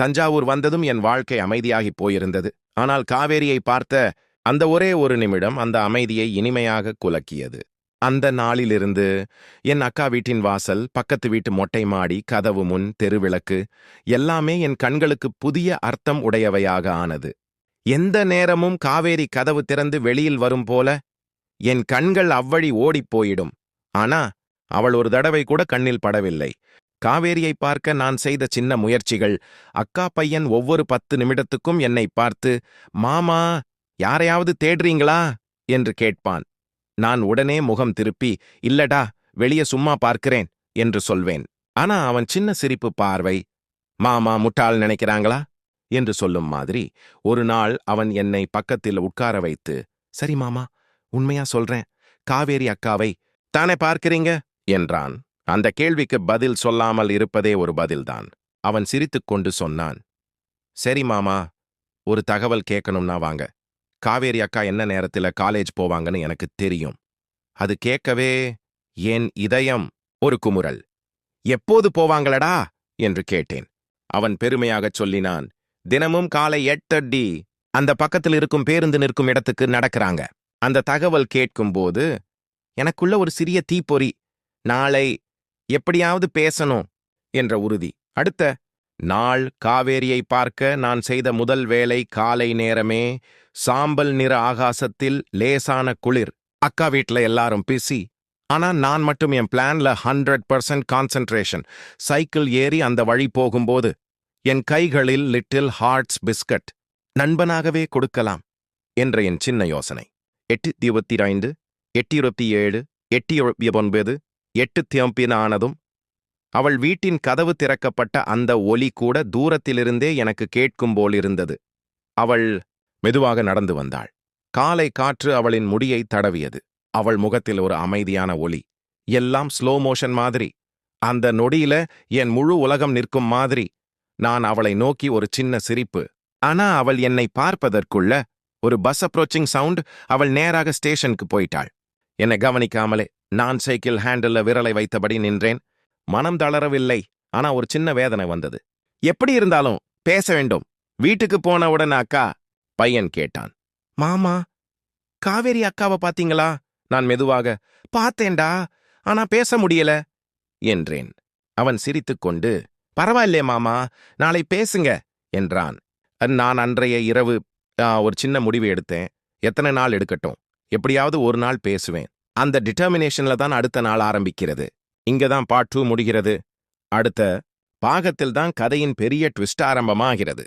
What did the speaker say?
தஞ்சாவூர் வந்ததும் என் வாழ்க்கை அமைதியாகி போயிருந்தது. ஆனால் காவேரியை பார்த்த அந்த ஒரே ஒரு நிமிடம் அந்த அமைதியை இனிமையாக குலக்கியது. அந்த நாளிலிருந்து என் அக்கா வீட்டின் வாசல் பக்கத்து வீட்டு மொட்டை மாடி கதவு முன் தெருவிளக்கு எல்லாமே என் கண்களுக்கு புதிய அர்த்தம் உடையவையாக ஆனது. எந்த நேரமும் காவேரி கதவு திறந்து வெளியில் வரும் போல என் கண்கள் அவ்வழி ஓடிப் போயிடும். ஆனா அவள் ஒரு தடவை கூட கண்ணில் படவில்லை. காவேரியை பார்க்க நான் செய்த சின்ன முயற்சிகள். அக்கா பையன் ஒவ்வொரு பத்து நிமிடத்துக்கும் என்னை பார்த்து மாமா யாரையாவது தேடுறீங்களா? என்று கேட்பான். நான் உடனே முகம் திருப்பி இல்லடா வெளியே சும்மா பார்க்கிறேன் என்று சொல்வேன். ஆனா அவன் சின்ன சிரிப்பு பார்வை மாமா முட்டாள் நினைக்கிறாங்களா? என்று சொல்லும் மாதிரி ஒரு நாள் அவன் என்னை பக்கத்தில் உட்கார வைத்து சரி மாமா உண்மையா சொல்றேன். காவேரி அக்காவை தானே பார்க்கிறீங்க? என்றான். அந்த கேள்விக்கு பதில் சொல்லாமல் இருப்பதே ஒரு பதில்தான். அவன் சிரித்துக்கொண்டு சொன்னான் சரி மாமா ஒரு தகவல் கேட்கணும்னா வாங்க. காவேரி அக்கா என்ன நேரத்துல காலேஜ் போவாங்கன்னு எனக்கு தெரியும். அது கேட்கவே என் இதயம் ஒரு குமுறல். எப்போது போவாங்களடா? என்று கேட்டேன். அவன் பெருமையாகச் சொல்லினான் தினமும் காலை எட்டடி அந்த பக்கத்தில் இருக்கும் பேருந்து நிற்கும் இடத்துக்கு நடக்கறாங்க. அந்த தகவல் கேட்கும்போது எனக்குள்ள ஒரு சிறிய தீப்பொறி. நாளை எப்படியாவது பேசணும் என்ற உறுதி. அடுத்த நாள் காவேரியை பார்க்க நான் செய்த முதல் வேலை காலை நேரமே சாம்பல் நிற ஆகாசத்தில் லேசான குளிர். அக்கா வீட்ல எல்லாரும் பிசி ஆனா நான் மட்டும் என் பிளான்ல ஹண்ட்ரட் பர்சன்ட் கான்சென்ட்ரேஷன். சைக்கிள் ஏறி அந்த வழி போகும்போது என் கைகளில் லிட்டில் ஹார்ட்ஸ் பிஸ்கட் நண்பனாகவே கொடுக்கலாம் என்ற என் சின்ன யோசனை. எட்டு இருபத்தி ஐந்து எட்டு இருபத்தி ஏழு எட்டு இருபத்தி ஒன்பது எட்டு தியம்பின் ஆனதும் அவள் வீட்டின் கதவு திறக்கப்பட்ட அந்த ஒலி கூட தூரத்திலிருந்தே எனக்கு கேட்கும் போலிருந்தது. அவள் மெதுவாக நடந்து வந்தாள். காலை காற்று அவளின் முடியை தடவியது. அவள் முகத்தில் ஒரு அமைதியான ஒளி எல்லாம் ஸ்லோ மோஷன் மாதிரி. அந்த நொடியில என் முழு உலகம் நிற்கும் மாதிரி. நான் அவளை நோக்கி ஒரு சின்ன சிரிப்பு. ஆனா அவள் என்னை பார்ப்பதற்குள்ள ஒரு பஸ் அப்ரோச்சிங் சவுண்ட் அவள் நேராக ஸ்டேஷனுக்கு போயிட்டாள். என்னை கவனிக்காமலே நான் சைக்கிள் ஹேண்டில்ல விரலை வைத்தபடி நின்றேன். மனம் தளரவில்லை. ஆனா ஒரு சின்ன வேதனை வந்தது. எப்படி இருந்தாலும் பேச வேண்டும். வீட்டுக்கு போனவுடன் அக்கா பையன் கேட்டான். மாமா காவேரி அக்காவை பாத்தீங்களா? நான் மெதுவாக பார்த்தேன்டா ஆனா பேச முடியல என்றேன். அவன் சிரித்துக்கொண்டு பரவாயில்லே மாமா நாளை பேசுங்க என்றான். நான் அன்றைய இரவு ஒரு சின்ன முடிவு எடுத்தேன். எத்தனை நாள் எடுக்கட்டும். எப்படியாவது ஒரு நாள் பேசுவேன். அந்த டிட்டர்மினேஷன்ல தான் அடுத்த நாள் ஆரம்பிக்கிறது. இங்க தான் பார்ட் டூ முடிகிறது. அடுத்த பாகத்தில் தான் கதையின் பெரிய ட்விஸ்ட் ஆரம்பமாகிறது.